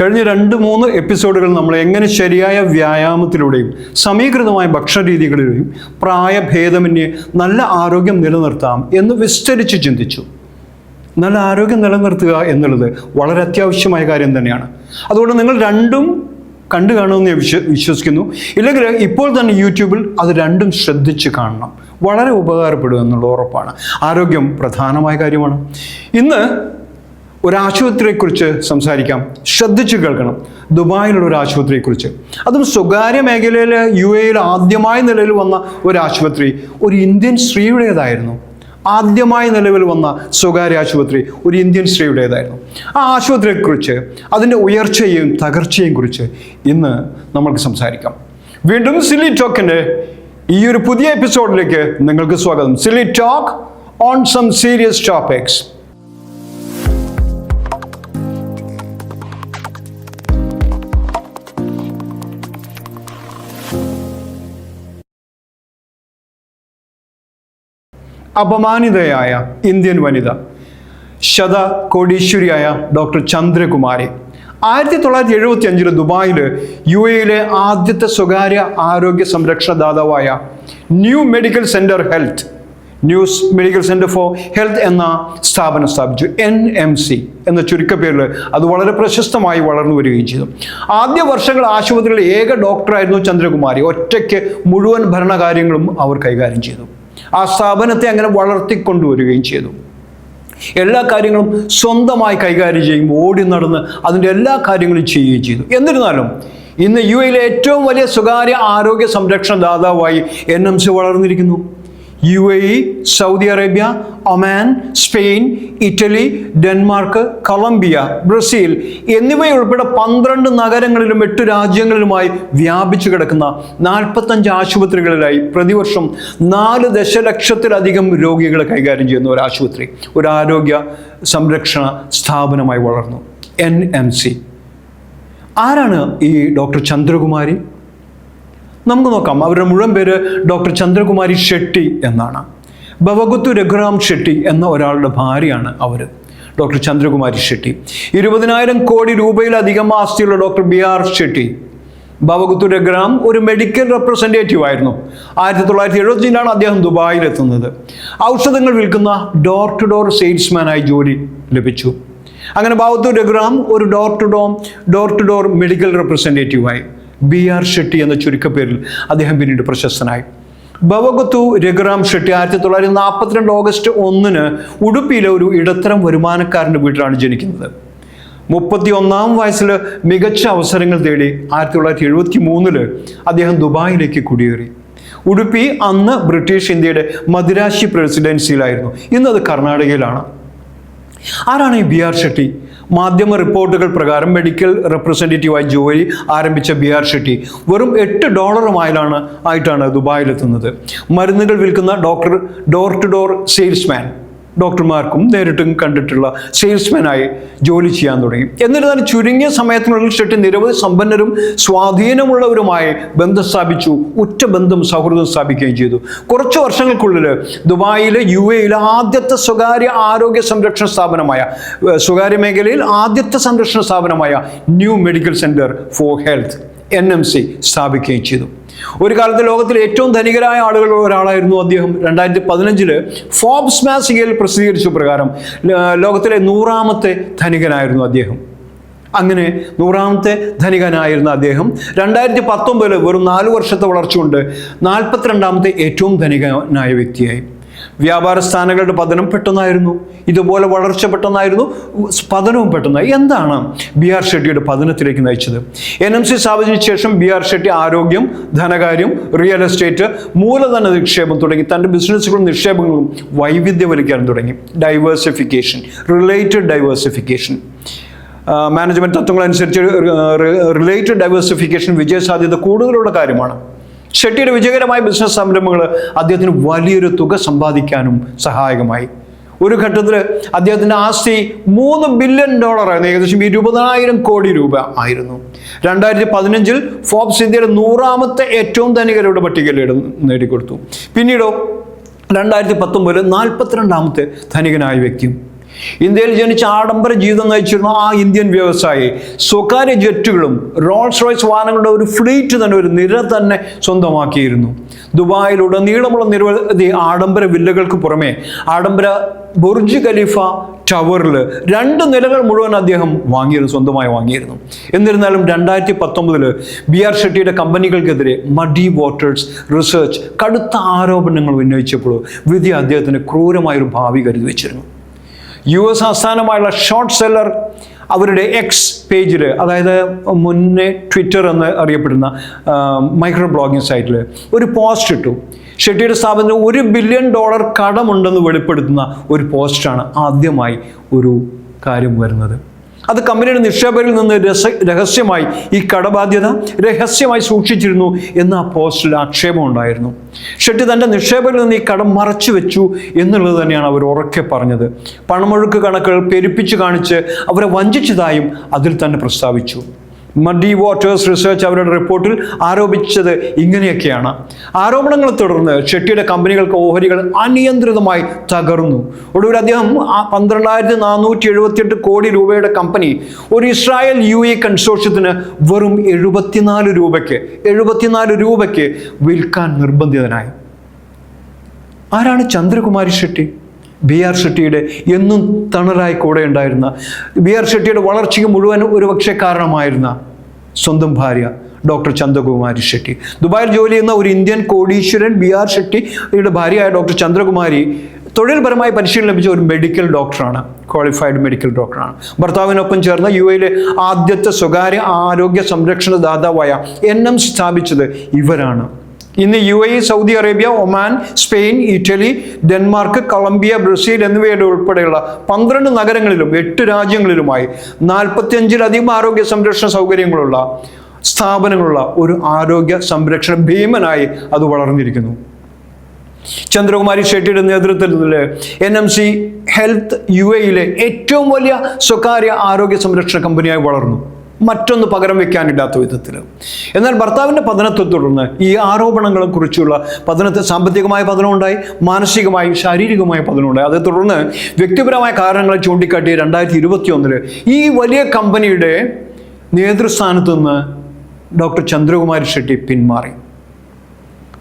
കഴിഞ്ഞ രണ്ട് മൂന്ന് എപ്പിസോഡുകൾ നമ്മൾ എങ്ങനെ ശരിയായ വ്യായാമത്തിലൂടെയും സമീകൃതമായ ഭക്ഷണ രീതികളിലൂടെയും പ്രായഭേദമന്യേ നല്ല ആരോഗ്യം നിലനിർത്താം എന്ന് വിസ്തരിച്ച് ചിന്തിച്ചു. നല്ല ആരോഗ്യം നിലനിർത്തുക എന്നുള്ളത് വളരെ അത്യാവശ്യമായ കാര്യം തന്നെയാണ്. അതുകൊണ്ട് നിങ്ങൾ രണ്ടും കണ്ടു കാണുമെന്ന് ഞാൻ വിശ്വ വിശ്വസിക്കുന്നു. ഇല്ലെങ്കിൽ ഇപ്പോൾ തന്നെ യൂട്യൂബിൽ അത് രണ്ടും ശ്രദ്ധിച്ച് കാണണം. വളരെ ഉപകാരപ്പെടും എന്നുള്ള ഉറപ്പാണ്. ആരോഗ്യം പ്രധാനമായ കാര്യമാണ്. ഇന്ന് ഒരു ആശുപത്രിയെക്കുറിച്ച് സംസാരിക്കാം. ശ്രദ്ധിച്ച് കേൾക്കണം. ദുബായിലുള്ള ഒരു ആശുപത്രിയെക്കുറിച്ച് അതും സ്വകാര്യ മേഖലയിൽ യു എയിൽ ആദ്യമായി നിലവിൽ വന്ന ഒരു ആശുപത്രി ഒരു ഇന്ത്യൻ സ്ത്രീയുടേതായിരുന്നു. ആദ്യമായി നിലവിൽ വന്ന സ്വകാര്യ ആശുപത്രി ഒരു ഇന്ത്യൻ സ്ത്രീയുടേതായിരുന്നു. ആ ആശുപത്രിയെക്കുറിച്ച് അതിന്റെ ഉയർച്ചയെയും തകർച്ചയെയും കുറിച്ച് ഇന്ന് നമ്മൾക്ക് സംസാരിക്കാം. വീണ്ടും സിലി ടോക്കിന്റെ ഈ ഒരു പുതിയ എപ്പിസോഡിലേക്ക് നിങ്ങൾക്ക് സ്വാഗതം. Silly talk on some serious topics അപമാനിതയായ Indian വനിത ശത കോടീശ്വരിയായ ഡോക്ടർ ചന്ദ്രകുമാരി. ആയിരത്തി തൊള്ളായിരത്തി എഴുപത്തി അഞ്ചിൽ ദുബായിൽ യു എയിലെ ആദ്യത്തെ സ്വകാര്യ ആരോഗ്യ സംരക്ഷണ ദാതാവായ new medical centre health news medical centre for health എന്ന സ്ഥാപനം സ്ഥാപിച്ചു. എൻ എം സി എന്ന ചുരുക്കപ്പേരിൽ അത് വളരെ പ്രശസ്തമായി വളർന്നു വരികയും ചെയ്തു. ആദ്യ വർഷങ്ങൾ ആശുപത്രിയിലെ ഏക ഡോക്ടറായിരുന്നു ചന്ദ്രകുമാരി. ഒറ്റയ്ക്ക് മുഴുവൻ ഭരണകാര്യങ്ങളും അവർ കൈകാര്യം ചെയ്തു. ആ സ്ഥാപനത്തെ അങ്ങനെ വളർത്തിക്കൊണ്ടുവരികയും ചെയ്തു. എല്ലാ കാര്യങ്ങളും സ്വന്തമായി കൈകാര്യം ചെയ്യും ഓടി നടന്ന് അതിന്റെ എല്ലാ കാര്യങ്ങളും ചെയ്യുകയും ചെയ്തു. എന്നിരുന്നാലും ഇന്ന് യു എയിലെ ഏറ്റവും വലിയ സ്വകാര്യ ആരോഗ്യ സംരക്ഷണ ദാതാവായി N M C വളർന്നിരിക്കുന്നു. U A E Saudi Arabia Oman Spain Italy Denmark Colombia Brazil എന്നിവയുൾപ്പെടെ പന്ത്രണ്ട് നഗരങ്ങളിലും എട്ട് രാജ്യങ്ങളിലുമായി വ്യാപിച്ചു കിടക്കുന്ന നാൽപ്പത്തഞ്ച് ആശുപത്രികളിലായി പ്രതിവർഷം നാല് ദശലക്ഷത്തിലധികം രോഗികളെ കൈകാര്യം ചെയ്യുന്ന ഒരു ആശുപത്രി ഒരു ആരോഗ്യ സംരക്ഷണ സ്ഥാപനമായി വളർന്നു. N M C. ആരാണ് ഈ ഡോക്ടർ ചന്ദ്രകുമാരി? നമുക്ക് നോക്കാം. അവരുടെ മുഴുവൻ പേര് ഡോക്ടർ ചന്ദ്രകുമാരി ഷെട്ടി എന്നാണ്. ഭവഗുത്തു രഘുറാം ഷെട്ടി എന്ന ഒരാളുടെ ഭാര്യയാണ് അവർ ഡോക്ടർ ചന്ദ്രകുമാരി ഷെട്ടി. ഇരുപതിനായിരം കോടി രൂപയിലധികം ആസ്തിയുള്ള doctor B R Shetty. Bavaguthu Raghuram ഒരു മെഡിക്കൽ റെപ്രസെന്റേറ്റീവ് ആയിരുന്നു. ആയിരത്തി തൊള്ളായിരത്തി എഴുപത്തിനാണ് അദ്ദേഹം ദുബായിൽ എത്തുന്നത് ഔഷധങ്ങൾ വിൽക്കുന്ന ഡോർ ടു ഡോർ സെയിൽസ്മാനായി ജോലി ലഭിച്ചു. അങ്ങനെ ബാബത്തു രഘുറാം ഒരു ഡോർ ടു ഡോം ഡോർ ടു ഡോർ മെഡിക്കൽ റെപ്രസെന്റേറ്റീവായി ബി ആർ ഷെട്ടി എന്ന ചുരുക്കപ്പേരിൽ അദ്ദേഹം പിന്നീട് പ്രശസ്തനായി. ഭവഗത്തു രഘുറാം ഷെട്ടി ആയിരത്തി തൊള്ളായിരത്തി നാൽപ്പത്തിരണ്ട് ഓഗസ്റ്റ് ഒന്നിന് ഉടുപ്പിയിലെ ഒരു ഇടത്തരം വരുമാനക്കാരന്റെ വീട്ടിലാണ് ജനിക്കുന്നത്. മുപ്പത്തി ഒന്നാം വയസ്സിൽ മികച്ച അവസരങ്ങൾ തേടി ആയിരത്തി തൊള്ളായിരത്തി എഴുപത്തി മൂന്നിൽ അദ്ദേഹം ദുബായിലേക്ക് കുടിയേറി. ഉടുപ്പി അന്ന് ബ്രിട്ടീഷ് ഇന്ത്യയുടെ മദിരാശി പ്രസിഡൻസിയിലായിരുന്നു. ഇന്നത് കർണാടകയിലാണ്. ആരാണ് ഈ ബി ആർ ഷെട്ടി? മാധ്യമ റിപ്പോർട്ടുകൾ പ്രകാരം മെഡിക്കൽ റെപ്രസെന്റേറ്റീവായി ജോലി ആരംഭിച്ച ബി ആർ ഷെട്ടി വെറും എട്ട് ഡോളറുമായിലാണ് ആയിട്ടാണ് ദുബായിലെത്തുന്നത്. മരുന്നുകൾ വിൽക്കുന്ന doctor door to door salesman ഡോക്ടർമാർക്കും നേരിട്ടും കണ്ടിട്ടുള്ള സെയിൽസ്മാനായി ജോലി ചെയ്യാൻ തുടങ്ങി. എന്നിരുന്നാലും ചുരുങ്ങിയ സമയത്തിനുള്ളിൽ ഷെട്ടി നിരവധി സമ്പന്നരും സ്വാധീനമുള്ളവരുമായി ബന്ധം സ്ഥാപിച്ചു ഉറ്റ ബന്ധം സൗഹൃദം സ്ഥാപിക്കുകയും ചെയ്തു. കുറച്ച് വർഷങ്ങൾക്കുള്ളിൽ ദുബായിലെ യു എയിലെ ആദ്യത്തെ സ്വകാര്യ ആരോഗ്യ സംരക്ഷണ സ്ഥാപനമായ സ്വകാര്യ മേഖലയിൽ ആദ്യത്തെ സംരക്ഷണ സ്ഥാപനമായ new medical centre for health N M C സ്ഥാപിക്കുകയും ചെയ്തു. ഒരു കാലത്ത് ലോകത്തിലെ ഏറ്റവും ധനികരായ ആളുകളിൽ ഒരാളായിരുന്നു അദ്ദേഹം. രണ്ടായിരത്തി പതിനഞ്ചിൽ ഫോബ്സ് മാസികയിൽ പ്രസിദ്ധീകരിച്ച പ്രകാരം ലോകത്തിലെ നൂറാമത്തെ ധനികനായിരുന്നു അദ്ദേഹം. അങ്ങനെ നൂറാമത്തെ ധനികനായിരുന്ന അദ്ദേഹം രണ്ടായിരത്തി പത്തൊമ്പതിൽ വെറും നാല് വർഷത്തെ വളർച്ച കൊണ്ട് നാൽപ്പത്തിരണ്ടാമത്തെ ഏറ്റവും ധനികനായ വ്യക്തിയായി. വ്യാപാര സ്ഥാനങ്ങളുടെ പതനം പെട്ടെന്നായിരുന്നു. ഇതുപോലെ വളർച്ച പെട്ടെന്നായിരുന്നു. പതനവും പെട്ടെന്നായി. എന്താണ് ബി ആർ ഷെട്ടിയുടെ പതനത്തിലേക്ക് നയിച്ചത്? എൻ എം സി സ്ഥാപിച്ചതിന് ശേഷം ബി ആർ ഷെട്ടി ആരോഗ്യം ധനകാര്യം റിയൽ എസ്റ്റേറ്റ് മൂലധന നിക്ഷേപം തുടങ്ങി. തന്റെ ബിസിനസ്സുകളും നിക്ഷേപങ്ങളും വൈവിധ്യവൽക്കാൻ തുടങ്ങി. Diversification related diversification. മാനേജ്മെന്റ് തത്വങ്ങൾ അനുസരിച്ച് റിലേറ്റഡ് ഡൈവേഴ്സിഫിക്കേഷൻ വിജയസാധ്യത കൂടുതലുള്ള കാര്യമാണ്. ഷെട്ടിയുടെ വിജയകരമായ ബിസിനസ് സംരംഭങ്ങൾ അദ്ദേഹത്തിന് വലിയൊരു തുക സമ്പാദിക്കാനും സഹായകമായി. ഒരു ഘട്ടത്തിൽ അദ്ദേഹത്തിന്റെ ആസ്തി മൂന്ന് ബില്യൺ ഡോളറായിരുന്നു ഏകദേശം ഇരുപതിനായിരം കോടി രൂപ ആയിരുന്നു. രണ്ടായിരത്തി പതിനഞ്ചിൽ ഫോബ്സ് ഇന്ത്യയുടെ നൂറാമത്തെ ഏറ്റവും ധനികരുടെ പട്ടികയിൽ നേടിക്കൊടുത്തു. പിന്നീടോ രണ്ടായിരത്തി പത്തൊമ്പതിൽ നാൽപ്പത്തിരണ്ടാമത്തെ ധനികനായ വ്യക്തിയും ഇന്ത്യയിൽ ജനിച്ച ആഡംബര ജീവിതം നയിച്ചിരുന്ന ആ ഇന്ത്യൻ വ്യവസായി സ്വകാര്യ ജെറ്റുകളും റോൾസ് റോയ്സ് വാഹനങ്ങളുടെ ഒരു ഫ്ലീറ്റ് തന്നെ ഒരു നിര തന്നെ സ്വന്തമാക്കിയിരുന്നു. ദുബായിലുടനീളമുള്ള നിരവധി ആഡംബര വില്ലകൾക്ക് പുറമെ ആഡംബര ബുർജ് ഖലീഫ ടവറിൽ രണ്ട് നിലകൾ മുഴുവൻ അദ്ദേഹം വാങ്ങിയിരുന്നു സ്വന്തമായി വാങ്ങിയിരുന്നു. എന്നിരുന്നാലും രണ്ടായിരത്തി പത്തൊമ്പതിൽ ബി ആർ ഷെട്ടിയുടെ കമ്പനികൾക്കെതിരെ മഡി വാട്ടേഴ്സ് റിസർച്ച് കടുത്ത ആരോപണങ്ങൾ ഉന്നയിച്ചപ്പോൾ വിധി അദ്ദേഹത്തിന് ക്രൂരമായൊരു ഭാവി കരുതി വെച്ചിരുന്നു യു എസ് ആസ്ഥാനമായുള്ള ഷോർട്ട് സെല്ലർ അവരുടെ എക്സ് പേജിൽ അതായത് മുന്നേ ട്വിറ്റർ എന്ന് അറിയപ്പെടുന്ന മൈക്രോ ബ്ലോഗിംഗ് സൈറ്റിൽ ഒരു പോസ്റ്റ് ഇട്ടു. ഷെട്ടിയുടെ സ്ഥാപനത്തിന് ഒരു ബില്യൺ ഡോളർ കടമുണ്ടെന്ന് വെളിപ്പെടുത്തുന്ന ഒരു പോസ്റ്റാണ് ആദ്യമായി ഒരു കാര്യം വരുന്നത്. അത് കമ്പനിയുടെ നിക്ഷേപകരിൽ നിന്ന് രഹസ്യമായി ഈ കടബാധ്യത രഹസ്യമായി സൂക്ഷിച്ചിരുന്നു എന്ന പോസ്റ്റിൽ ആക്ഷേപം ഉണ്ടായിരുന്നു. ഷെട്ടി തന്റെ നിക്ഷേപകരിൽ നിന്ന് ഈ കടം മറച്ചു വെച്ചു എന്നുള്ളത് തന്നെയാണ് അവർ ഉറക്കെ പറഞ്ഞത്. പണമൊഴുക്ക് കണക്കുകൾ പെരുപ്പിച്ച് കാണിച്ച് അവരെ വഞ്ചിച്ചതായും അതിൽ തന്നെ പ്രസ്താവിച്ചു. മഡി വാട്ടേഴ്സ് റിസർച്ച് അവരുടെ റിപ്പോർട്ടിൽ ആരോപിച്ചത് ഇങ്ങനെയൊക്കെയാണ്. ആരോപണങ്ങളെ തുടർന്ന് ഷെട്ടിയുടെ കമ്പനികൾക്ക് ഓഹരികൾ അനിയന്ത്രിതമായി തകർന്നു. ഒടുവിൽ അദ്ദേഹം പന്ത്രണ്ടായിരത്തി നാനൂറ്റി എഴുപത്തിയെട്ട് കോടി രൂപയുടെ കമ്പനി ഒരു ഇസ്രായേൽ യു എ കൺസോർഷ്യത്തിന് വെറും എഴുപത്തിനാല് രൂപയ്ക്ക് എഴുപത്തിനാല് രൂപയ്ക്ക് വിൽക്കാൻ നിർബന്ധിതനായി. ആരാണ് ചന്ദ്രകുമാരി ഷെട്ടി? ബി ആർ ഷെട്ടിയുടെ എന്നും തണറായി കൂടെ ഉണ്ടായിരുന്ന ബി ആർ ഷെട്ടിയുടെ വളർച്ചയ്ക്ക് മുഴുവൻ ഒരുപക്ഷെ കാരണമായിരുന്ന സ്വന്തം ഭാര്യ ഡോക്ടർ ചന്ദ്രകുമാരി ഷെട്ടി. ദുബായിൽ ജോലി ചെയ്യുന്ന ഒരു ഇന്ത്യൻ കോടീശ്വരൻ ബി ആർ ഷെട്ടിയുടെ ഭാര്യയായ ഡോക്ടർ ചന്ദ്രകുമാരി തൊഴിൽപരമായി പരിശീലനം ലഭിച്ച ഒരു മെഡിക്കൽ ഡോക്ടറാണ് ക്വാളിഫൈഡ് മെഡിക്കൽ ഡോക്ടറാണ്. ഭർത്താവിനൊപ്പം ചേർന്ന് യു എയിലെ ആദ്യത്തെ സ്വകാര്യ ആരോഗ്യ സംരക്ഷണ ദാതാവായ എൻ എം സ്ഥാപിച്ചത് ഇവരാണ്. ഇന്ന് U A Saudi Arabia Oman Spain Italy Denmark Colombia Brazil എന്നിവയുടെ ഉൾപ്പെടെയുള്ള പന്ത്രണ്ട് നഗരങ്ങളിലും എട്ട് രാജ്യങ്ങളിലുമായി നാൽപ്പത്തിയഞ്ചിലധികം ആരോഗ്യ സംരക്ഷണ സൗകര്യങ്ങളുള്ള സ്ഥാപനങ്ങളുള്ള ഒരു ആരോഗ്യ സംരക്ഷണ ഭീമനായി അത് വളർന്നിരിക്കുന്നു. ചന്ദ്രകുമാരി ഷെട്ടിയുടെ നേതൃത്വത്തിൽ N M C health U എയിലെ ഏറ്റവും വലിയ സ്വകാര്യ ആരോഗ്യ സംരക്ഷണ കമ്പനിയായി വളർന്നു. മറ്റൊന്ന് പകരം വെക്കാനില്ലാത്ത വിധത്തിൽ എന്നാൽ ഭർത്താവിന്റെ പതനത്തെ തുടർന്ന് ഈ ആരോപണങ്ങളെ കുറിച്ചുള്ള പതനത്തെ സാമ്പത്തികമായ പതനമുണ്ടായി മാനസികമായും ശാരീരികമായ പതനമുണ്ടായി അതേ തുടർന്ന് വ്യക്തിപരമായ കാരണങ്ങളെ ചൂണ്ടിക്കാട്ടി രണ്ടായിരത്തി ഇരുപത്തി ഒന്നിൽ ഈ വലിയ കമ്പനിയുടെ നേതൃസ്ഥാനത്ത് നിന്ന് ഡോക്ടർ ചന്ദ്രകുമാരി ഷെട്ടി പിന്മാറി.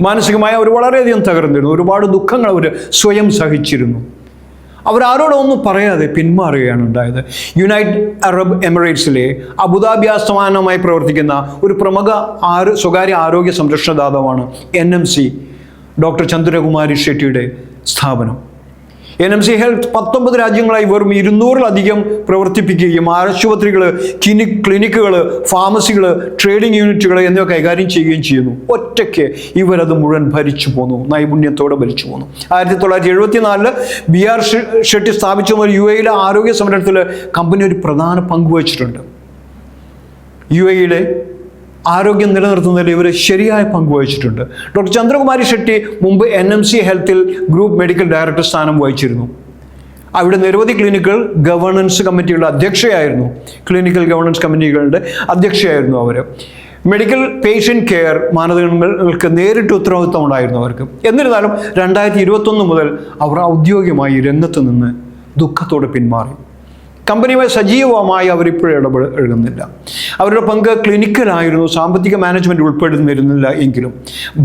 മാനസികമായി അവർ വളരെയധികം തകർന്നിരുന്നു. ഒരുപാട് ദുഃഖങ്ങൾ അവർ സ്വയം സഹിച്ചിരുന്നു. അവരാരോടും ഒന്നും പറയാതെ പിന്മാറുകയാണ് ഉണ്ടായത്. യുണൈറ്റഡ് അറബ് എമിറേറ്റ്സിലെ അബുദാബി ആസ്ഥാനമായി പ്രവർത്തിക്കുന്ന ഒരു പ്രമുഖ ആരോ സ്വകാര്യ ആരോഗ്യ സംരക്ഷണദാതാവാണ് N M C doctor Chandrakumari ഷെട്ടിയുടെ സ്ഥാപനം. എൻ എം സി ഹെൽത്ത് പത്തൊമ്പത് രാജ്യങ്ങളായി വെറും ഇരുന്നൂറിലധികം പ്രവർത്തിപ്പിക്കുകയും ആശുപത്രികൾ കിനി ക്ലിനിക്കുകൾ ഫാർമസികൾ ട്രേഡിംഗ് യൂണിറ്റുകൾ എന്നിവ കൈകാര്യം ചെയ്യുകയും ചെയ്യുന്നു. ഒറ്റയ്ക്ക് ഇവരത് മുഴുവൻ ഭരിച്ചു പോന്നു. നൈപുണ്യത്തോടെ ഭരിച്ചു പോന്നു. ആയിരത്തി തൊള്ളായിരത്തി എഴുപത്തിനാലിൽ ബി ആർ ഷെട്ടി സ്ഥാപിച്ച മുതൽ യു എയിലെ ആരോഗ്യ സംരക്ഷണത്തിൽ കമ്പനി ഒരു പ്രധാന പങ്ക് വഹിച്ചിട്ടുണ്ട്. യു എയിലെ ആരോഗ്യം നിലനിർത്തുന്നതിൽ ഇവർ ശരിയായ പങ്ക് വഹിച്ചിട്ടുണ്ട്. ഡോക്ടർ ചന്ദ്രകുമാരി ഷെട്ടി മുമ്പ് എൻ എം സി ഹെൽത്തിൽ ഗ്രൂപ്പ് മെഡിക്കൽ ഡയറക്ടർ സ്ഥാനം വഹിച്ചിരുന്നു. അവിടെ നിരവധി ക്ലിനിക്കുകൾ ഗവേണൻസ് കമ്മിറ്റികളുടെ അധ്യക്ഷയായിരുന്നു. ക്ലിനിക്കൽ ഗവേണൻസ് കമ്മിറ്റികളുടെ അധ്യക്ഷയായിരുന്നു അവർ മെഡിക്കൽ പേഷ്യന്റ് കെയർ മാനദണ്ഡങ്ങൾക്ക് നേരിട്ട് ഉത്തരവാദിത്വം ഉണ്ടായിരുന്നു അവർക്ക്. എന്നിരുന്നാലും രണ്ടായിരത്തി ഇരുപത്തൊന്ന് മുതൽ അവർ ഔദ്യോഗികമായി രംഗത്ത് നിന്ന് ദുഃഖത്തോടെ പിന്മാറി. കമ്പനിയുമായി സജീവമായി അവരിപ്പോഴും ഇടപെടുന്നില്ല അവരുടെ പങ്ക് ക്ലിനിക്കലായിരുന്നു സാമ്പത്തിക മാനേജ്മെന്റ് ഉൾപ്പെടുന്നിരുന്നില്ല എങ്കിലും.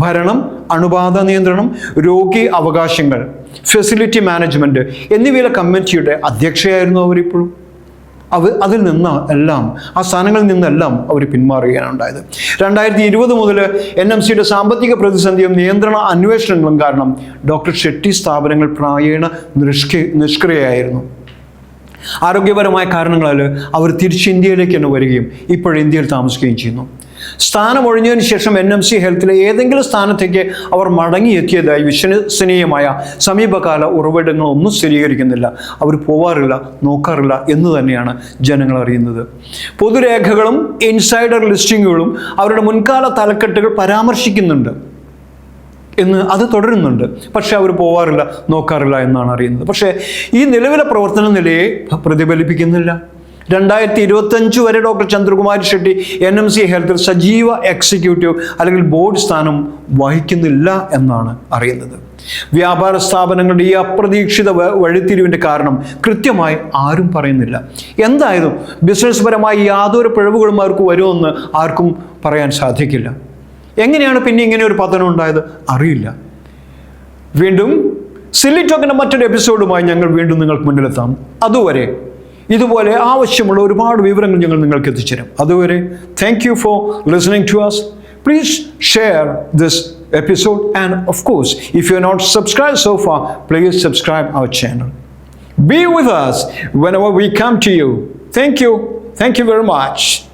ഭരണം അണുബാധ നിയന്ത്രണം രോഗി അവകാശങ്ങൾ ഫെസിലിറ്റി മാനേജ്മെന്റ് എന്നിവയിലെ കമ്മിറ്റിയുടെ അധ്യക്ഷയായിരുന്നു അവരിപ്പോഴും അവ അതിൽ നിന്ന് എല്ലാം ആ സ്ഥാനങ്ങളിൽ നിന്നെല്ലാം അവർ പിന്മാറുകയാണ് ഉണ്ടായത്. രണ്ടായിരത്തി ഇരുപത് മുതൽ എൻ എം സിയുടെ സാമ്പത്തിക പ്രതിസന്ധിയും നിയന്ത്രണ അന്വേഷണങ്ങളും കാരണം ഡോക്ടർ ഷെട്ടി സ്ഥാപനങ്ങൾ പ്രായേണ നിഷ്ക്രി നിഷ്ക്രിയയായിരുന്നു. ആരോഗ്യപരമായ കാരണങ്ങളാൽ അവർ തിരിച്ച് ഇന്ത്യയിലേക്ക് തന്നെ വരികയും ഇപ്പോൾ ഇന്ത്യയിൽ താമസിക്കുകയും ചെയ്യുന്നു. സ്ഥാനം ഒഴിഞ്ഞതിന് ശേഷം എൻ എം സി ഹെൽത്തിലെ ഏതെങ്കിലും സ്ഥാനത്തേക്ക് അവർ മടങ്ങിയെത്തിയതായി വിശ്വസനീയമായ സമീപകാല ഉറവിടങ്ങളൊന്നും സ്ഥിരീകരിക്കുന്നില്ല. അവർ പോവാറില്ല നോക്കാറില്ല എന്ന് തന്നെയാണ് ജനങ്ങൾ അറിയുന്നത്. പൊതുരേഖകളും ഇൻസൈഡർ ലിസ്റ്റിങ്ങുകളും അവരുടെ മുൻകാല തലക്കെട്ടുകൾ പരാമർശിക്കുന്നുണ്ട്. എന്ന് അത് തുടരുന്നുണ്ട്. പക്ഷെ അവർ പോവാറില്ല നോക്കാറില്ല എന്നാണ് അറിയുന്നത്. പക്ഷേ ഈ നിലവിലെ പ്രവർത്തന നിലയെ പ്രതിഫലിപ്പിക്കുന്നില്ല. രണ്ടായിരത്തി ഇരുപത്തഞ്ച് വരെ doctor Chandrakumari Shetty N M C ഹെൽത്തിൽ സജീവ എക്സിക്യൂട്ടീവ് അല്ലെങ്കിൽ ബോർഡ് സ്ഥാനം വഹിക്കുന്നില്ല എന്നാണ് അറിയുന്നത്. വ്യാപാര സ്ഥാപനങ്ങളുടെ ഈ അപ്രതീക്ഷിത വഴിത്തിരിവിന്റെ കാരണം കൃത്യമായി ആരും പറയുന്നില്ല. എന്തായാലും ബിസിനസ് പരമായി യാതൊരു പിഴവുകളും അവർക്ക് വരുമെന്ന് ആർക്കും പറയാൻ സാധിക്കില്ല. എങ്ങനെയാണ് പിന്നെ ഇങ്ങനെ ഒരു പതനം ഉണ്ടായത്? അറിയില്ല. വീണ്ടും സില്ലി ടോക്കിന്റെ മറ്റൊരു എപ്പിസോഡുമായി ഞങ്ങൾ വീണ്ടും നിങ്ങൾക്ക് മുന്നിലെത്താം. അതുവരെ ഇതുപോലെ ആവശ്യമുള്ള ഒരുപാട് വിവരങ്ങൾ ഞങ്ങൾ നിങ്ങൾക്ക് എത്തിച്ചേരും. അതുവരെ thank you for listening to us please share this episode and of course if you not subscribe so far please subscribe our channel be with us when whenever we come to you thank you thank you very much.